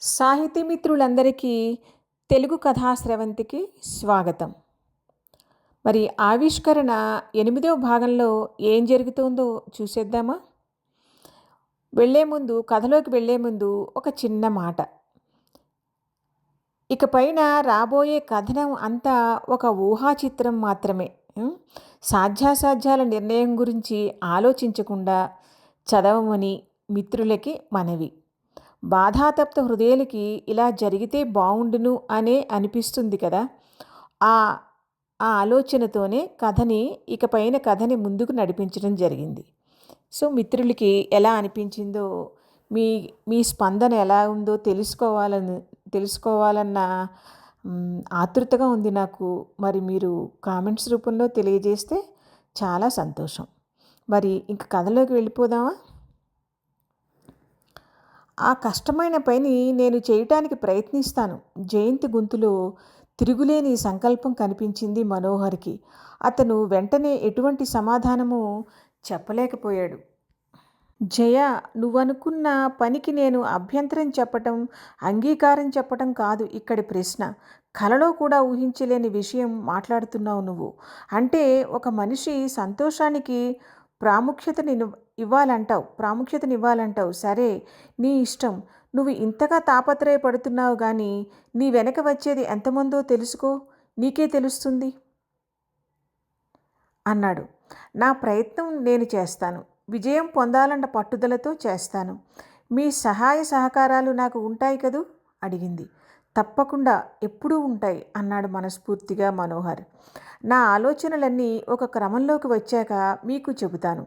సాహితీ మిత్రులందరికీ తెలుగు కథా స్రవంతికి స్వాగతం. మరి ఆవిష్కరణ ఎనిమిదవ భాగంలో ఏం జరుగుతుందో చూసేద్దామా? వెళ్ళే ముందు కథలోకి వెళ్ళే ముందు ఒక చిన్న మాట. ఇక పైన రాబోయే కథనం అంతా ఒక ఊహా చిత్రం మాత్రమే సాధ్యాసాధ్యాల నిర్ణయం గురించి ఆలోచించకుండా చదవమని మిత్రులకి మనవి. బాధాతప్త హృదయాలకి ఇలా జరిగితే బాగుండును అనే అనిపిస్తుంది కదా. ఆ ఆ ఆలోచనతోనే కథని ఇక పైన కథని ముందుకు నడిపించడం జరిగింది. సో మిత్రులకి ఎలా అనిపించిందో మీ మీ స్పందన ఎలా ఉందో తెలుసుకోవాలని తెలుసుకోవాలన్న ఆతృతగా ఉంది నాకు. మరి మీరు కామెంట్స్ రూపంలో తెలియజేస్తే చాలా సంతోషం. మరి ఇంక కథలోకి వెళ్ళిపోదామా? ఆ కష్టమైన పని నేను చేయటానికి ప్రయత్నిస్తాను. జయంతి గొంతులో తిరుగులేని సంకల్పం కనిపించింది మనోహర్కి. అతను వెంటనే ఎటువంటి సమాధానము చెప్పలేకపోయాడు. జయ నువ్వనుకున్న పనికి నేను అభ్యంతరం చెప్పటం అంగీకారం చెప్పటం కాదు ఇక్కడి ప్రశ్న. కలలో కూడా ఊహించలేని విషయం మాట్లాడుతున్నావు నువ్వు. అంటే ఒక మనిషి సంతోషానికి ప్రాముఖ్యతని ఇవ్వాలంటావు ప్రాముఖ్యతని ఇవ్వాలంటావు. సరే నీ ఇష్టం. నువ్వు ఇంతగా తాపత్రయపడుతున్నావు కానీ నీ వెనక వచ్చేది ఎంతమందో తెలుసుకో. నీకే తెలుస్తుంది. అన్నాడు. నా ప్రయత్నం నేను చేస్తాను. విజయం పొందాలన్న పట్టుదలతో చేస్తాను. మీ సహాయ సహకారాలు నాకు ఉంటాయి కదూ? అడిగింది. తప్పకుండా ఎప్పుడూ ఉంటాయి అన్నాడు మనస్ఫూర్తిగా మనోహర్. నా ఆలోచనలన్నీ ఒక క్రమంలోకి వచ్చాక మీకు చెబుతాను.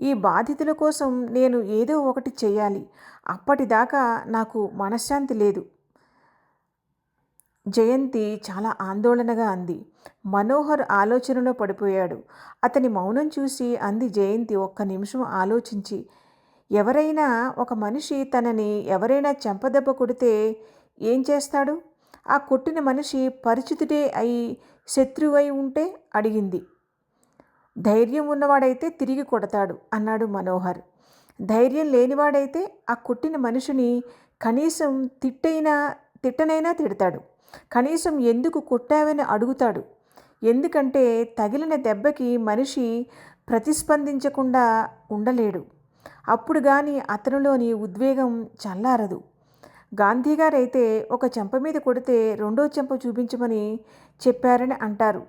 ఈ బాధితుల కోసం నేను ఏదో ఒకటి చేయాలి అప్పటిదాకా నాకు మనశ్శాంతి లేదు. జయంతి చాలా ఆందోళనగా అంది. మనోహర్ ఆలోచనలో పడిపోయాడు. అతని మౌనం చూసి అంది జయంతి ఒక్క నిమిషం ఆలోచించి ఎవరైనా ఒక మనిషి తనని ఎవరైనా చెంపదెబ్బ కొడితే ఏం చేస్తాడు? ఆ కొట్టిన మనిషి పరిచితుడే అయి శత్రువై ఉంటే అడిగింది. ధైర్యం ఉన్నవాడైతే తిరిగి కొడతాడు అన్నాడు మనోహర్. ధైర్యం లేనివాడైతే ఆ కొట్టిన మనిషిని కనీసం తిట్టైనా తిట్టనైనా తిడతాడు. కనీసం ఎందుకు కొట్టావని అడుగుతాడు. ఎందుకంటే తగిలిన దెబ్బకి మనిషి ప్రతిస్పందించకుండా ఉండలేడు. అప్పుడు కానీ అతనిలోని ఉద్వేగం చల్లారదు. గాంధీగారైతే ఒక చెంప మీద కొడితే రెండో చెంప చూపించమని చెప్పారని అంటారు.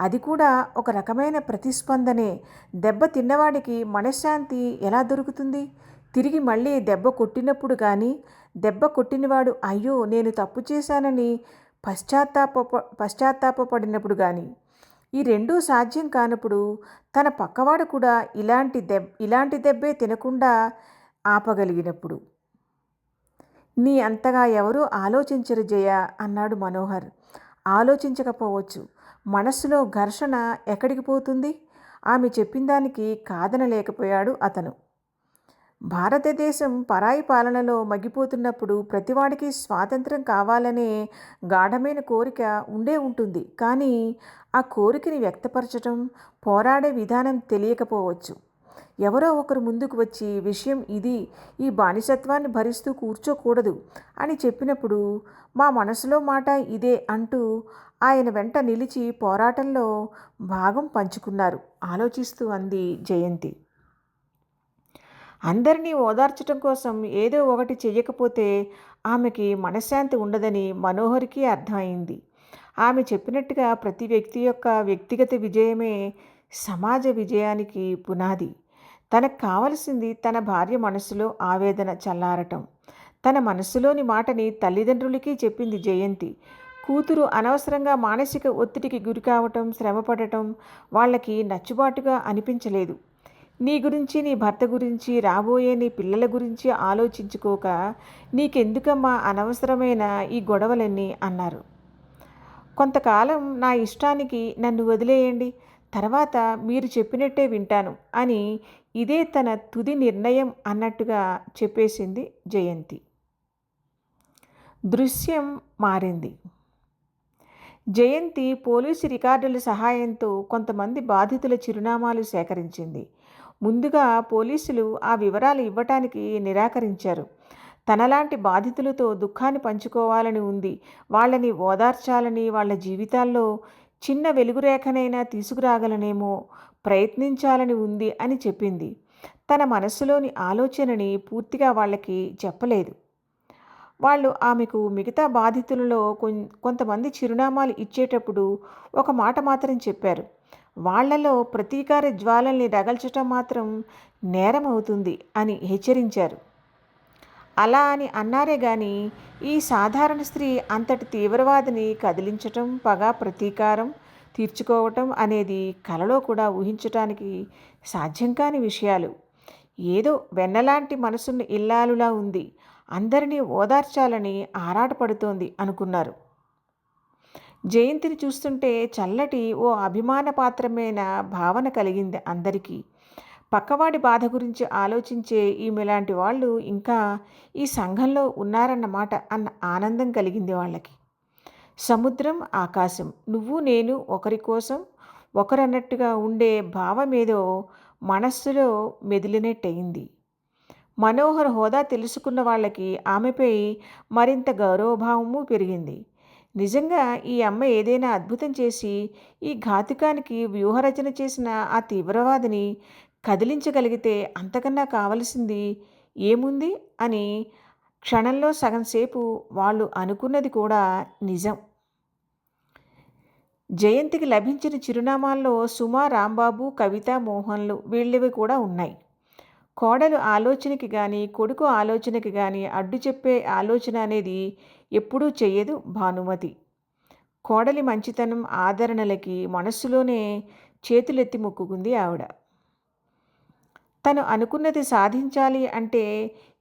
అది కూడా ఒక రకమైన ప్రతిస్పందనే. దెబ్బ తిన్నవాడికి మనశ్శాంతి ఎలా దొరుకుతుంది? తిరిగి మళ్ళీ దెబ్బ కొట్టినప్పుడు కానీ దెబ్బ కొట్టినవాడు అయ్యో నేను తప్పు చేశానని పశ్చాత్తాప పశ్చాత్తాపపడినప్పుడు కానీ ఈ రెండూ సాధ్యం కానప్పుడు తన పక్కవాడు కూడా ఇలాంటి దెబ్ ఇలాంటి దెబ్బే తినకుండా ఆపగలిగినప్పుడు. నీ అంతగా ఎవరూ ఆలోచించరు జయ అన్నాడు మనోహర్. ఆలోచించకపోవచ్చు. మనస్సులో ఘర్షణ ఎక్కడికి పోతుంది? ఆమె చెప్పిన దానికి కాదనలేకపోయాడు అతను. భారతదేశం పరాయి పాలనలో మగ్గిపోతున్నప్పుడు ప్రతివాడికి స్వాతంత్రం కావాలనే గాఢమైన కోరిక ఉండే ఉంటుంది. కానీ ఆ కోరికని వ్యక్తపరచటం పోరాడే విధానం తెలియకపోవచ్చు. ఎవరో ఒకరు ముందుకు వచ్చి విషయం ఇది ఈ బానిసత్వాన్ని భరిస్తూ కూర్చోకూడదు అని చెప్పినప్పుడు మా మనసులో మాట ఇదే అంటూ ఆయన వెంట నిలిచి పోరాటంలో భాగం పంచుకున్నారు ఆలోచిస్తూ అంది జయంతి. అందరినీ ఓదార్చటం కోసం ఏదో ఒకటి చెయ్యకపోతే ఆమెకి మనశ్శాంతి ఉండదని మనోహర్కి అర్థమైంది. ఆమె చెప్పినట్టుగా ప్రతి వ్యక్తి యొక్క వ్యక్తిగత విజయమే సమాజ విజయానికి పునాది. తనకు కావలసింది తన భార్య మనసులో ఆవేదన చల్లారటం. తన మనసులోని మాటని తల్లిదండ్రులకి చెప్పింది జయంతి. కూతురు అనవసరంగా మానసిక ఒత్తిడికి గురి కావటం శ్రమపడటం వాళ్ళకి నచ్చుబాటుగా అనిపించలేదు. నీ గురించి నీ భర్త గురించి రాబోయే నీ పిల్లల గురించి ఆలోచించుకోక నీకెందుకమ్మా అనవసరమైన ఈ గొడవలన్నీ అన్నారు. కొంతకాలం నా ఇష్టానికి నన్ను వదిలేయండి తర్వాత మీరు చెప్పినట్టే వింటాను అని ఇదే తన తుది నిర్ణయం అన్నట్టుగా చెప్పేసింది జయంతి. దృశ్యం మారింది. జయంతి పోలీసు రికార్డుల సహాయంతో కొంతమంది బాధితుల చిరునామాలు సేకరించింది. ముందుగా పోలీసులు ఆ వివరాలు ఇవ్వటానికి నిరాకరించారు. తనలాంటి బాధితులతో దుఃఖాన్ని పంచుకోవాలని ఉంది. వాళ్ళని ఓదార్చాలని వాళ్ళ జీవితాల్లో చిన్న వెలుగురేఖనైనా తీసుకురాగలనేమో ప్రయత్నించాలని ఉంది అని చెప్పింది. తన మనస్సులోని ఆలోచనని పూర్తిగా వాళ్ళకి చెప్పలేదు. వాళ్ళు ఆమెకు మిగతా బాధితులలో కొంతమంది చిరునామాలు ఇచ్చేటప్పుడు ఒక మాట మాత్రం చెప్పారు. వాళ్ళలో ప్రతీకార జ్వాలల్ని రగల్చటం మాత్రం నేరం అవుతుంది అని హెచ్చరించారు. అలా అని అన్నారే గాని ఈ సాధారణ స్త్రీ అంతటి తీవ్రవాదిని కదిలించటం పగ ప్రతీకారం. తీర్చుకోవటం అనేది కలలో కూడా ఊహించటానికి సాధ్యం కాని విషయాలు. ఏదో వెన్నలాంటి మనసున్న ఇల్లాలులా ఉంది. అందరినీ ఓదార్చాలని ఆరాటపడుతోంది అనుకున్నారు. జయంతిని చూస్తుంటే చల్లటి ఓ అభిమాన పాత్రమైన భావన కలిగింది అందరికీ. పక్కవాడి బాధ గురించి ఆలోచించే ఈమెలాంటి వాళ్ళు ఇంకా ఈ సంఘంలో ఉన్నారన్నమాట అన్న ఆనందం కలిగింది వాళ్ళకి. సముద్రం ఆకాశం. నువ్వు నేను ఒకరి కోసం ఒకరన్నట్టుగా ఉండే భావమేదో మనస్సులో మెదిలినట్టయింది. మనోహర్ హోదా తెలుసుకున్న వాళ్ళకి ఆమెపై మరింత గౌరవభావము పెరిగింది. నిజంగా ఈ అమ్మ ఏదైనా అద్భుతం చేసి ఈ ఘాతుకానికి వ్యూహరచన చేసిన ఆ తీవ్రవాదిని కదిలించగలిగితే అంతకన్నా కావలసింది ఏముంది అని క్షణంలో సగం సేపు వాళ్ళు అనుకున్నది కూడా నిజం. జయంతికి లభించిన చిరునామాల్లో సుమా రాంబాబు కవిత మోహన్లు వీళ్ళవి కూడా ఉన్నాయి. కోడలు ఆలోచనకి కానీ కొడుకు ఆలోచనకి కానీ అడ్డు చెప్పే ఆలోచన అనేది ఎప్పుడూ చెయ్యదు భానుమతి. కోడలి మంచితనం ఆదరణలకి మనస్సులోనే చేతులెత్తి మొక్కుకుంది ఆవిడ. తను అనుకున్నది సాధించాలి అంటే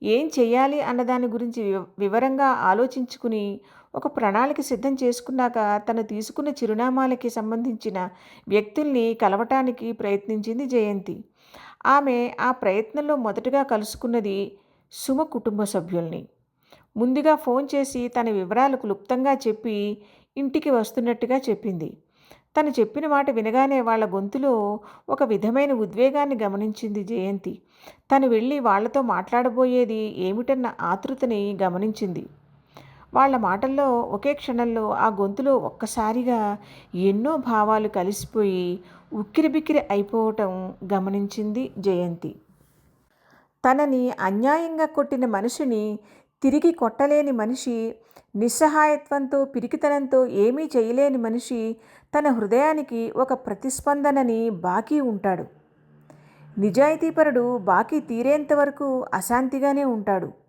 ఏం చేయాలి అన్నదాని గురించి వివరంగా ఆలోచించుకుని ఒక ప్రణాళిక సిద్ధం చేసుకున్నాక తను తీసుకున్న చిరునామాలకి సంబంధించిన వ్యక్తుల్ని కలవటానికి ప్రయత్నించింది జయంతి. ఆమె ఆ ప్రయత్నంలో మొదటగా కలుసుకున్నది సుమ కుటుంబ సభ్యుల్ని. ముందుగా ఫోన్ చేసి తన వివరాలు క్లుప్తంగా చెప్పి ఇంటికి వస్తున్నట్టుగా చెప్పింది. తను చెప్పిన మాట వినగానే వాళ్ళ గొంతులో ఒక విధమైన ఉద్వేగాన్ని గమనించింది జయంతి. తను వెళ్ళి వాళ్ళతో మాట్లాడబోయేది ఏమిటన్న ఆతృతని గమనించింది. వాళ్ళ మాటల్లో ఒకే క్షణంలో ఆ గొంతులో ఒక్కసారిగా ఎన్నో భావాలు కలిసిపోయి ఉక్కిరిబిక్కిరి అయిపోవటం గమనించింది జయంతి. తనని అన్యాయంగా కొట్టిన మనిషిని తిరిగి కొట్టలేని మనిషి నిస్సహాయత్వంతో పిరికితనంతో ఏమీ చేయలేని మనిషి తన హృదయానికి ఒక ప్రతిస్పందనని బాకీ ఉంటాడు. నిజాయితీపరుడు బాకీ తీరేంత వరకు అశాంతిగానే ఉంటాడు.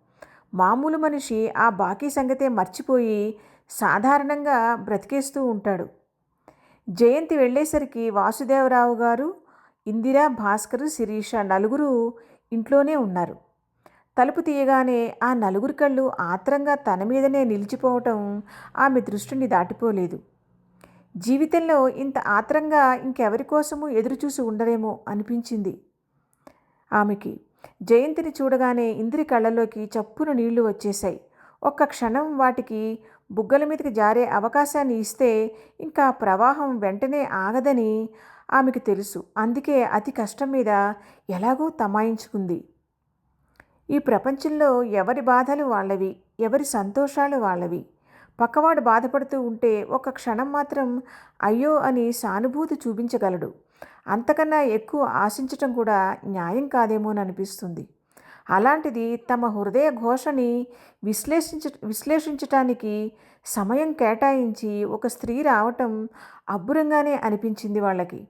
మామూలు మనిషి ఆ బాకీ సంగతే మర్చిపోయి సాధారణంగా బ్రతికేస్తూ ఉంటాడు. జయంతి వెళ్ళేసరికి వాసుదేవరావు గారు ఇందిరా భాస్కర్ శిరీష నలుగురు ఇంట్లోనే ఉన్నారు. తలుపు తీయగానే ఆ నలుగురి కళ్ళు ఆత్రంగా తన మీదనే నిలిచిపోవటం ఆమె దృష్టిని దాటిపోలేదు. జీవితంలో ఇంత ఆత్రంగా ఇంకెవరి కోసము ఎదురుచూసి ఉండరేమో అనిపించింది ఆమెకి. జయంతిని చూడగానే ఇంద్రి కళ్ళలోకి చప్పున నీళ్ళు వచ్చేశాయి. ఒక్క క్షణం వాటికి బుగ్గల మీదకి జారే అవకాశాన్ని ఇస్తే ఇంకా ప్రవాహం వెంటనే ఆగదని ఆమెకు తెలుసు. అందుకే అతి కష్టం మీద ఎలాగో తమాయించుకుంది. ఈ ప్రపంచంలో ఎవరి బాధలు వాళ్ళవి? ఎవరి సంతోషాలు వాళ్ళవి? పక్కవాడు బాధపడుతూ ఉంటే ఒక క్షణం మాత్రం అయ్యో అని సానుభూతి చూపించగలడు. అంతకన్నా ఎక్కువ ఆశించటం కూడా న్యాయం కాదేమోననిపిస్తుంది అలాంటిది తమ హృదయ ఘోషని విశ్లేషించ విశ్లేషించటానికి సమయం కేటాయించి ఒక స్త్రీ రావటం అబ్బురంగానే అనిపించింది వాళ్ళకి.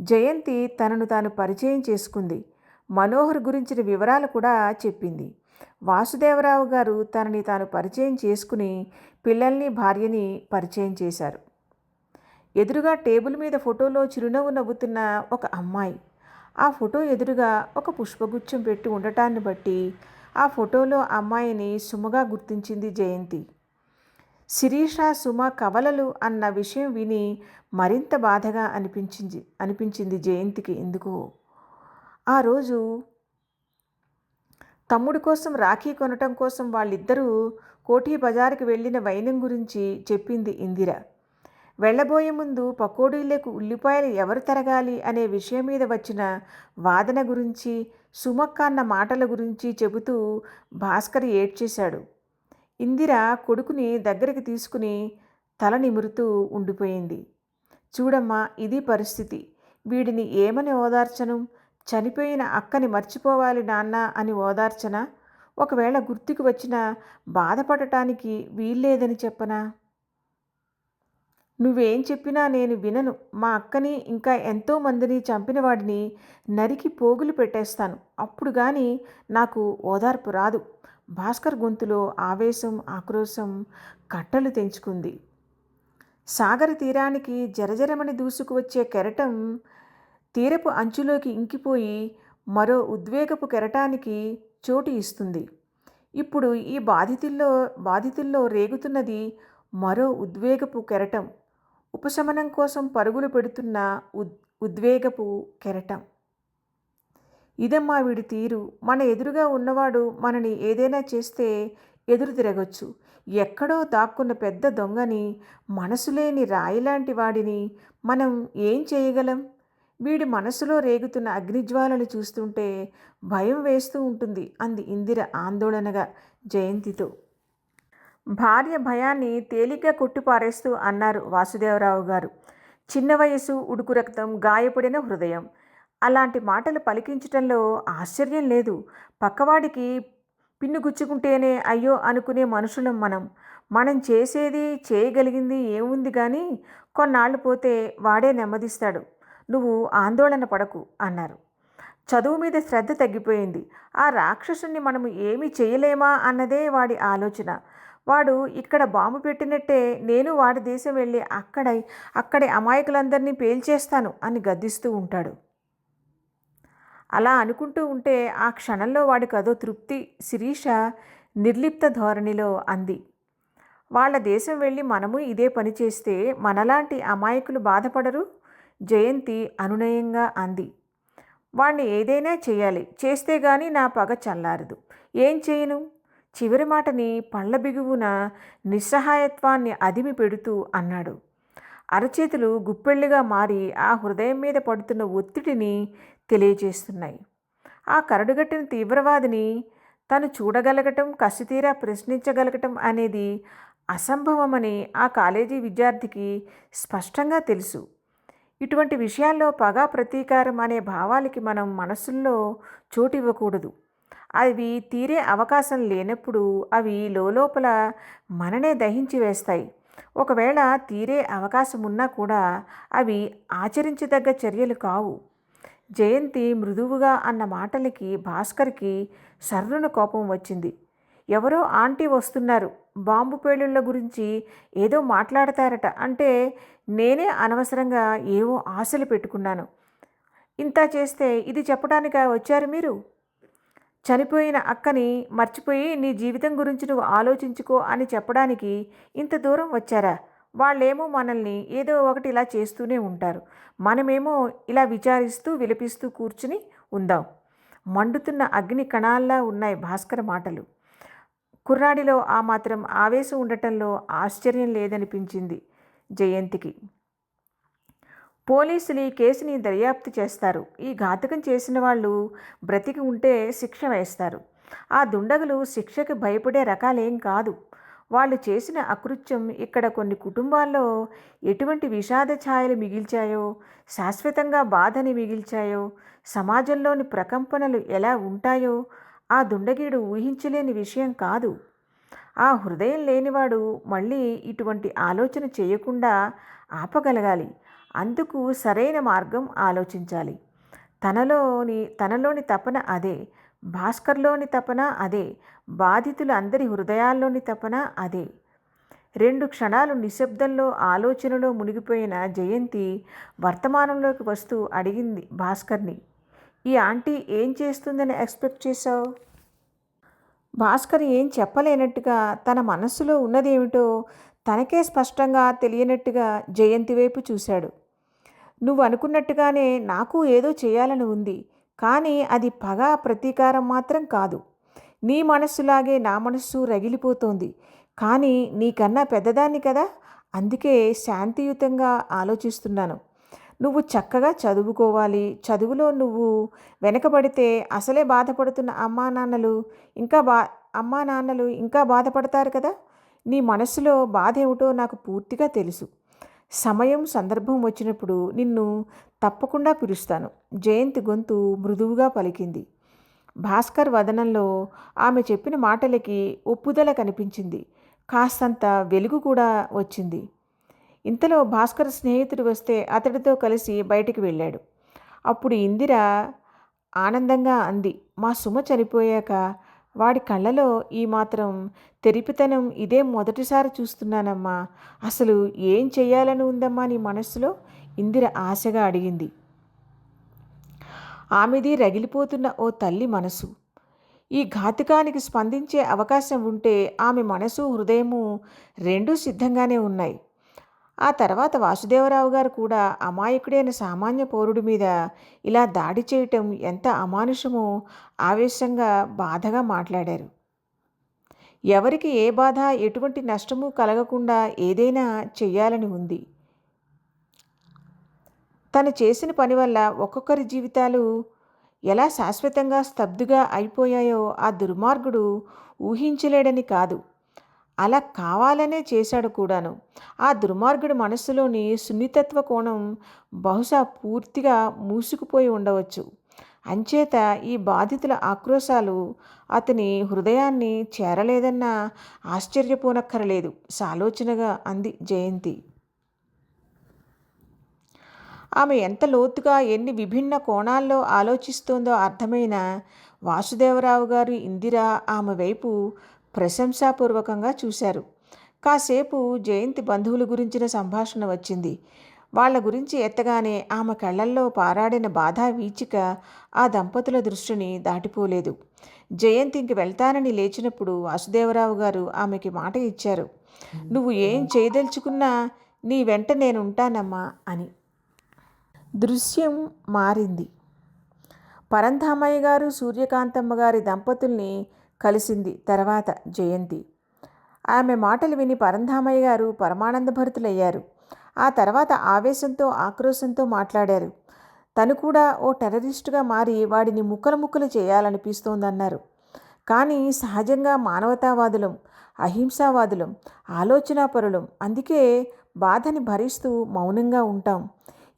జయంతి తనను తాను పరిచయం చేసుకుంది. మనోహర్ గురించిన వివరాలు కూడా చెప్పింది. వాసుదేవరావు గారు తనని తాను పరిచయం చేసుకుని పిల్లల్ని భార్యని పరిచయం చేశారు. ఎదురుగా టేబుల్ మీద ఫోటోలో చిరునవ్వు నవ్వుతున్న ఒక అమ్మాయి. ఆ ఫోటో ఎదురుగా ఒక పుష్పగుచ్చం పెట్టి ఉండటాన్ని బట్టి ఆ ఫోటోలో అమ్మాయిని సుమగా గుర్తించింది జయంతి. శిరీష సుమ కవలలు అన్న విషయం విని మరింత బాధగా అనిపించింది అనిపించింది జయంతికి ఎందుకు? ఆ రోజు తమ్ముడి కోసం రాఖీ కొనటం కోసం వాళ్ళిద్దరూ కోఠీ బజారుకి వెళ్ళిన వైనం గురించి చెప్పింది ఇందిర. వెళ్ళబోయే ముందు పకోడీలకు ఉల్లిపాయలు ఎవరు తరగాలి అనే విషయం మీద వచ్చిన వాదన గురించి సుమక్క అన్న మాటల గురించి చెబుతూ భాస్కర్ ఏడ్చేశాడు. ఇందిర కొడుకుని దగ్గరికి తీసుకుని తల నిమురుతూ ఉండిపోయింది. చూడమ్మా ఇది పరిస్థితి. వీడిని ఏమని ఓదార్చను? చనిపోయిన అక్కని మర్చిపోవాలి నాన్న అని ఓదార్చనా? ఒకవేళ గుర్తుకు వచ్చినా బాధపడటానికి వీల్లేదని చెప్పనా? నువ్వేం చెప్పినా నేను వినను. మా అక్కని ఇంకా ఎంతోమందిని చంపిన వాడిని నరికి పోగులు పెట్టేస్తాను. అప్పుడు కానీ నాకు ఓదార్పు రాదు. భాస్కర్ గొంతులో ఆవేశం ఆక్రోశం కట్టలు తెంచుకుంది. సాగర తీరానికి జరజరమని దూసుకు వచ్చే కెరటం తీరపు అంచులోకి ఇంకిపోయి మరో ఉద్వేగపు కెరటానికి చోటు ఇస్తుంది. ఇప్పుడు ఈ బాధితుల్లో బాధితుల్లో రేగుతున్నది మరో ఉద్వేగపు కెరటం. ఉపశమనం కోసం పరుగులు పెడుతున్న ఉద్ ఉద్వేగపు కెరటం. ఇదమ్మా వీడి తీరు. మన ఎదురుగా ఉన్నవాడు మనని ఏదైనా చేస్తే ఎదురు తిరగొచ్చు. ఎక్కడో దాక్కున్న పెద్ద దొంగని మనసులేని రాయిలాంటి వాడిని మనం ఏం చేయగలం? వీడి మనసులో రేగుతున్న అగ్నిజ్వాలను చూస్తుంటే భయం వేస్తూ ఉంటుంది అంది ఇందిర ఆందోళనగా జయంతితో. భార్య భయాన్ని తేలిగ్గా కొట్టిపారేస్తూ అన్నారు వాసుదేవరావు గారు. చిన్న వయసు ఉడుకు రక్తం గాయపడిన హృదయం. అలాంటి మాటలు పలికించటంలో ఆశ్చర్యం లేదు. పక్కవాడికి పిన్ను గుచ్చుకుంటేనే అయ్యో అనుకునే మనుషులం మనం. మనం చేసేది చేయగలిగింది ఏముంది కానీ కొన్నాళ్ళు పోతే వాడే నెమ్మదిస్తాడు. నువ్వు ఆందోళన పడకు అన్నారు. చదువు మీద శ్రద్ధ తగ్గిపోయింది. ఆ రాక్షసుని మనము ఏమీ చేయలేమా అన్నదే వాడి ఆలోచన. వాడు ఇక్కడ బాంబు పెట్టినట్టే నేను వాడి దేశం వెళ్ళి అక్కడ అక్కడి అమాయకులందరినీ పేల్చేస్తాను అని గద్దిస్తూ ఉంటాడు. అలా అనుకుంటూ ఉంటే ఆ క్షణంలో వాడికి అదో తృప్తి. శిరీష నిర్లిప్త ధోరణిలో అంది. వాళ్ళ దేశం వెళ్ళి మనము ఇదే పని చేస్తే మనలాంటి అమాయకులు బాధపడరు? జయంతి అనునయంగా అంది. వాణ్ణి ఏదైనా చేయాలి. చేస్తే గాని నా పగ చల్లారదు. ఏం చేయను? చివరి మాటని పళ్ళ బిగువున నిస్సహాయత్వాన్ని అదిమి పెడుతూ అన్నాడు. అరచేతులు గుప్పెళ్ళుగా మారి ఆ హృదయం మీద పడుతున్న ఒత్తిడిని తెలియజేస్తున్నాయి. ఆ కరడుగట్టిన తీవ్రవాదిని తను చూడగలగటం కసితీరా ప్రశ్నించగలగటం అనేది అసంభవమని ఆ కాలేజీ విద్యార్థికి స్పష్టంగా తెలుసు. ఇటువంటి విషయాల్లో పగా ప్రతీకారం అనే భావాలకి మనం మనసుల్లో చోటు ఇవ్వకూడదు అవి తీరే అవకాశం లేనప్పుడు అవి లోపల మననే దహించి వేస్తాయి. ఒకవేళ తీరే అవకాశం ఉన్నా కూడా అవి ఆచరించదగ్గ చర్యలు కావు. జయంతి మృదువుగా అన్న మాటలకి భాస్కర్కి సర్రున కోపం వచ్చింది. ఎవరో ఆంటీ వస్తున్నారు. బాంబు పేలుళ్ళ గురించి ఏదో మాట్లాడతారట అంటే నేనే అనవసరంగా ఏవో ఆశలు పెట్టుకున్నాను. ఇంత చేస్తే ఇది చెప్పడానిక వచ్చారు మీరు? చనిపోయిన అక్కని మర్చిపోయి నీ జీవితం గురించి నువ్వు ఆలోచించుకో అని చెప్పడానికి ఇంత దూరం వచ్చారా? వాళ్ళేమో మనల్ని ఏదో ఒకటి ఇలా చేస్తూనే ఉంటారు. మనమేమో ఇలా విచారిస్తూ విలపిస్తూ కూర్చుని ఉందాం. మండుతున్న అగ్ని కణాల్లా ఉన్నాయి భాస్కర మాటలు. కుర్రాడిలో ఆ మాత్రం ఆవేశం ఉండటంలో ఆశ్చర్యం లేదనిపించింది జయంతికి. పోలీసులు ఈ కేసుని దర్యాప్తు చేస్తారు. ఈ ఘాతకం చేసిన వాళ్ళు బ్రతికి ఉంటే శిక్ష వేస్తారు. ఆ దుండగులు శిక్షకు భయపడే రకాలేం కాదు. వాళ్ళు చేసిన అకృత్యం ఇక్కడ కొన్ని కుటుంబాల్లో ఎటువంటి విషాద ఛాయలు మిగిల్చాయో శాశ్వతంగా బాధని మిగిల్చాయో సమాజంలోని ప్రకంపనలు ఎలా ఉంటాయో ఆ దుండగీడు ఊహించలేని విషయం కాదు. ఆ హృదయం లేనివాడు మళ్ళీ ఇటువంటి ఆలోచన చేయకుండా ఆపగలగాలి. అందుకు సరైన మార్గం ఆలోచించాలి. తనలోని తనలోని తపన అదే భాస్కర్లోని తపన అదే బాధితులందరి హృదయాల్లోని తపన అదే. రెండు క్షణాలు నిశ్శబ్దంలో ఆలోచనలో మునిగిపోయిన జయంతి వర్తమానంలోకి వస్తూ అడిగింది భాస్కర్ని. ఈ ఆంటీ ఏం చేస్తుందని ఎక్స్పెక్ట్ చేశావు? భాస్కర్ ఏం చెప్పలేనట్టుగా తన మనస్సులో ఉన్నదేమిటో తనకే స్పష్టంగా తెలియనట్టుగా జయంతి వైపు చూశాడు. నువ్వు అనుకున్నట్టుగానే నాకు ఏదో చేయాలని ఉంది. కానీ అది పగ ప్రతీకారం మాత్రం కాదు. నీ మనస్సులాగే నా మనస్సు రగిలిపోతోంది. కానీ నీకన్నా పెద్దదాన్ని కదా? అందుకే శాంతియుతంగా ఆలోచిస్తున్నాను. నువ్వు చక్కగా చదువుకోవాలి. చదువులో నువ్వు వెనకబడితే అసలే బాధపడుతున్న అమ్మా నాన్నలు ఇంకా బా అమ్మా నాన్నలు ఇంకా బాధపడతారు కదా? నీ మనసులో బాధ ఏమిటో నాకు పూర్తిగా తెలుసు. సమయం సందర్భం వచ్చినప్పుడు నిన్ను తప్పకుండా పిలుస్తాను. జయంతి గొంతు మృదువుగా పలికింది. భాస్కర్ వదనంలో ఆమె చెప్పిన మాటలకి ఒప్పుదల కనిపించింది. కాస్తంత వెలుగు కూడా వచ్చింది. ఇంతలో భాస్కర్ స్నేహితుడు వస్తే అతడితో కలిసి బయటికి వెళ్ళాడు. అప్పుడు ఇందిర ఆనందంగా అంది మా సుమ చనిపోయాక వాడి కళ్ళలో ఈ మాత్రం తెరిపితనం ఇదే మొదటిసారి చూస్తున్నానమ్మా. అసలు ఏం చేయాలని ఉందమ్మా నీ మనస్సులో? ఇందిర ఆశగా అడిగింది. ఆమెది రగిలిపోతున్న ఓ తల్లి మనసు. ఈ ఘాతుకానికి స్పందించే అవకాశం ఉంటే ఆమె మనసు హృదయము రెండూ సిద్ధంగానే ఉన్నాయి. ఆ తర్వాత వాసుదేవరావు గారు కూడా అమాయకుడైన సామాన్య పౌరుడి మీద ఇలా దాడి చేయటం ఎంత అమానుషమో ఆవేశంగా బాధగా మాట్లాడారు. ఎవరికి ఏ బాధ ఎటువంటి నష్టము కలగకుండా ఏదైనా చెయ్యాలని ఉంది. తను చేసిన పని వల్ల ఒక్కొక్కరి జీవితాలు ఎలా శాశ్వతంగా స్తబ్దుగా అయిపోయాయో ఆ దుర్మార్గుడు ఊహించలేడని కాదు. అలా కావాలనే చేశాడు కూడాను. ఆ దుర్మార్గుడి మనస్సులోని సున్నితత్వ కోణం బహుశా పూర్తిగా మూసుకుపోయి ఉండవచ్చు. అంచేత ఈ బాధితుల ఆక్రోశాలు అతని హృదయాన్ని చేరలేదన్న ఆశ్చర్యపోనక్కరలేదు. సాలోచనగా అంది జయంతి. ఆమె ఎంత లోతుగా ఎన్ని విభిన్న కోణాల్లో ఆలోచిస్తోందో అర్థమైన వాసుదేవరావు గారు ఇందిర ఆమె వైపు ప్రశంసాపూర్వకంగా చూశారు. కాసేపు జయంతి బంధువుల గురించిన సంభాషణ వచ్చింది. వాళ్ళ గురించి ఎత్తగానే ఆమె కళ్ళల్లో పారాడిన బాధా వీచిక ఆ దంపతుల దృష్టిని దాటిపోలేదు. జయంతి ఇంక వెళ్తానని లేచినప్పుడు వాసుదేవరావు గారు ఆమెకి మాట ఇచ్చారు. నువ్వు ఏం చేయదలుచుకున్నా నీ వెంట నేనుంటానమ్మా అని. దృశ్యం మారింది. పరంధామయ్య గారు సూర్యకాంతమ్మ గారి దంపతుల్ని కలిసింది. తర్వాత జయంతి. ఆమె మాటలు విని పరంధామయ్య గారు పరమానందభరితులయ్యారు. ఆ తర్వాత ఆవేశంతో ఆక్రోశంతో మాట్లాడారు. తను కూడా ఓ టెర్రరిస్టుగా మారి వాడిని ముక్కలు ముక్కలు చేయాలనిపిస్తోందన్నారు. కానీ సహజంగా మానవతావాదులం అహింసావాదులం ఆలోచనాపరులం అందుకే బాధని భరిస్తూ మౌనంగా ఉంటాం.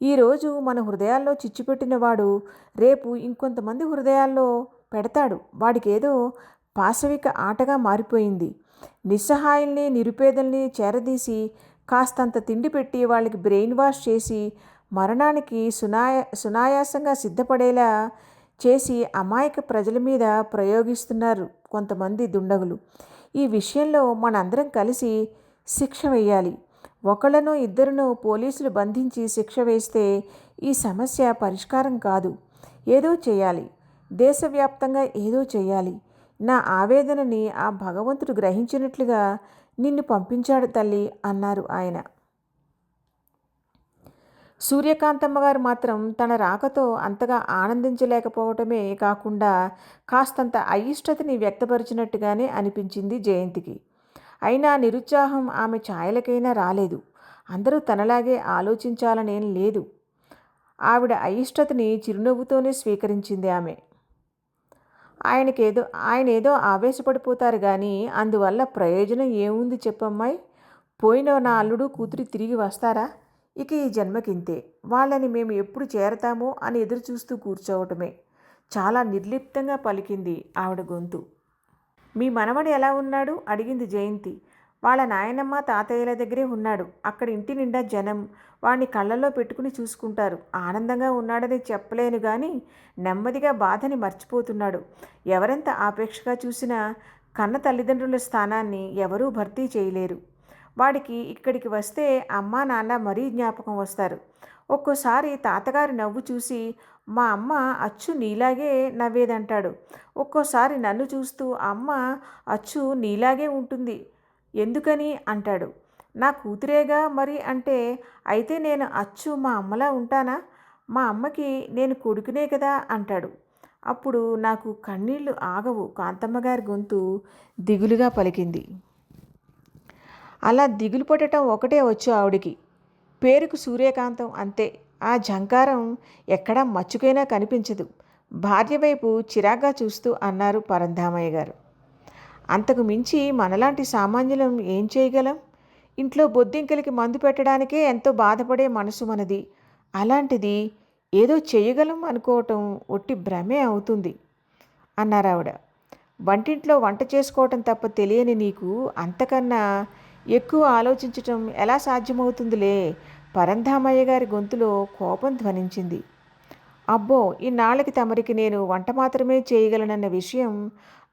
ఈరోజు మన హృదయాల్లో చిచ్చుపెట్టినవాడు రేపు ఇంకొంతమంది హృదయాల్లో పెడతాడు. వాడికేదో పాశవిక ఆటగా మారిపోయింది. నిస్సహాయుల్ని నిరుపేదల్ని చేరదీసి కాస్తంత తిండి పెట్టి వాళ్ళకి బ్రెయిన్ వాష్ చేసి మరణానికి సునాయ సునాయాసంగా సిద్ధపడేలా చేసి అమాయక ప్రజల మీద ప్రయోగిస్తున్నారు కొంతమంది దుండగులు. ఈ విషయంలో మనందరం కలిసి శిక్ష వేయాలి. ఒకళ్ళను ఇద్దరును పోలీసులు బంధించి శిక్ష వేస్తే ఈ సమస్య పరిష్కారం కాదు. ఏదో చేయాలి. దేశవ్యాప్తంగా ఏదో చేయాలి. నా ఆవేదనని ఆ భగవంతుడు గ్రహించినట్లుగా నిన్ను పంపించాడు తల్లి అన్నారు ఆయన. సూర్యకాంతమ్మ గారు మాత్రం తన రాకతో అంతగా ఆనందించలేకపోవటమే కాకుండా కాస్తంత అయిష్టతని వ్యక్తపరిచినట్టుగానే అనిపించింది జయంతికి. అయినా నిరుత్సాహం ఆమె ఛాయలకైనా రాలేదు. అందరూ తనలాగే ఆలోచించాలనేం లేదు. ఆవిడ అయిష్టతని చిరునవ్వుతోనే స్వీకరించింది ఆమె. ఆయనకేదో ఆయన ఏదో ఆవేశపడిపోతారు కానీ అందువల్ల ప్రయోజనం ఏముంది చెప్పమ్మాయి? పోయిన నా అల్లుడు కూతురి తిరిగి వస్తారా? ఇక ఈ జన్మకింతే. వాళ్ళని మేము ఎప్పుడు చేరతామో అని ఎదురు చూస్తూ కూర్చోవటమే. చాలా నిర్లిప్తంగా పలికింది ఆవిడ గొంతు. మీ మనవడు ఎలా ఉన్నాడు? అడిగింది జయంతి. వాళ్ళ నాయనమ్మ తాతయ్యల దగ్గరే ఉన్నాడు. అక్కడ ఇంటి నిండా జనం. వాడిని కళ్ళల్లో పెట్టుకుని చూసుకుంటారు. ఆనందంగా ఉన్నాడని చెప్పలేను కానీ నెమ్మదిగా బాధని మర్చిపోతున్నాడు. ఎవరెంత ఆపేక్షగా చూసినా కన్న తల్లిదండ్రుల స్థానాన్ని ఎవరూ భర్తీ చేయలేరు. వాడికి ఇక్కడికి వస్తే అమ్మా నాన్న మరీ జ్ఞాపకం వస్తారు. ఒక్కోసారి తాతగారి నవ్వు చూసి మా అమ్మ అచ్చు నీలాగే నవ్వేదంటాడు. ఒక్కోసారి నన్ను చూస్తూ అమ్మ అచ్చు నీలాగే ఉంటుంది. ఎందుకని అంటాడు. నా కూతురేగా మరి అంటే అయితే నేను అచ్చు మా అమ్మలా ఉంటానా? మా అమ్మకి నేను కొడుకునే కదా అంటాడు. అప్పుడు నాకు కన్నీళ్ళు ఆగవు కాంతమ్మ గారి గొంతు దిగులుగా పలికింది. అలా దిగులు పట్టడం ఒకటే వచ్చు ఆవిడికి. పేరుకు సూర్యకాంతం అంతే. ఆ జంకారం ఎక్కడా మచ్చుకైనా కనిపించదు. భార్య వైపు చిరాగ్గా చూస్తూ అన్నారు పరంధామయ్య గారు. అంతకు మించి మనలాంటి సామాన్యులం ఏం చేయగలం? ఇంట్లో బొద్దింకలకి మందు పెట్టడానికే ఎంతో బాధపడే మనసు మనది. అలాంటిది ఏదో చేయగలం అనుకోవటం ఒట్టి భ్రమే అవుతుంది. అన్నారు ఆవిడ వంటింట్లో వంట చేసుకోవటం తప్ప తెలియని నీకు అంతకన్నా ఎక్కువ ఆలోచించటం ఎలా సాధ్యమవుతుందిలే? పరంధామయ్య గారి గొంతులో కోపం ధ్వనించింది. అబ్బో ఇన్నాళ్ళకి తమరికి నేను వంట మాత్రమే చేయగలనన్న విషయం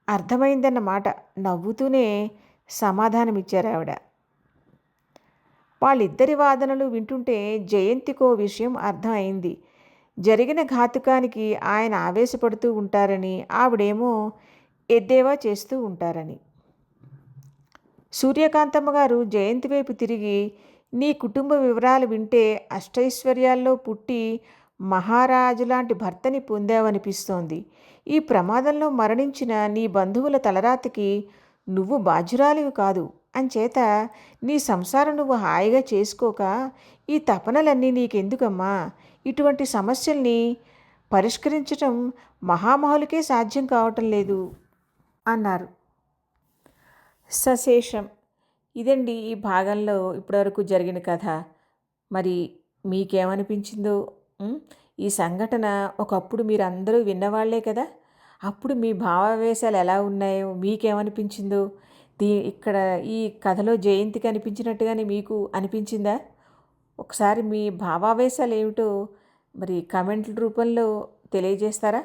అర్థమైందన్నమాట. నవ్వుతూనే సమాధానమిచ్చారు ఆవిడ. వాళ్ళిద్దరి వాదనలు వింటుంటే జయంతికో విషయం అర్థమైంది. జరిగిన ఘాతుకానికి ఆయన ఆవేశపడుతూ ఉంటారని ఆవిడేమో ఎద్దేవా చేస్తూ ఉంటారని. సూర్యకాంతమ్మ గారు జయంతి వైపు తిరిగి నీ కుటుంబ వివరాలు వింటే అష్టైశ్వర్యాల్లో పుట్టి మహారాజు లాంటి భర్తని పొందావనిపిస్తోంది. ఈ ప్రమాదంలో మరణించిన నీ బంధువుల తలరాతికి నువ్వు బాధ్యురాలివి కాదు. అంచేత నీ సంసారం నువ్వు హాయిగా చేసుకోక ఈ తపనలన్నీ నీకెందుకమ్మా? ఇటువంటి సమస్యల్ని పరిష్కరించటం మహామహులకే సాధ్యం కావటం లేదు అన్నారు. సశేషం ఇదండి ఈ భాగంలో ఇప్పటివరకు జరిగిన కథ. మరి మీకేమనిపించిందో ఈ సంఘటన ఒకప్పుడు మీరందరూ విన్నవాళ్ళే కదా? అప్పుడు మీ భావావేశాలు ఎలా ఉన్నాయో మీకేమనిపించిందో? దీ ఇక్కడ ఈ కథలో జయంతి కనిపించినట్టుగానే మీకు అనిపించిందా? ఒకసారి మీ భావావేశాలు ఏమిటో మరి కామెంట్ల రూపంలో తెలియజేస్తారా?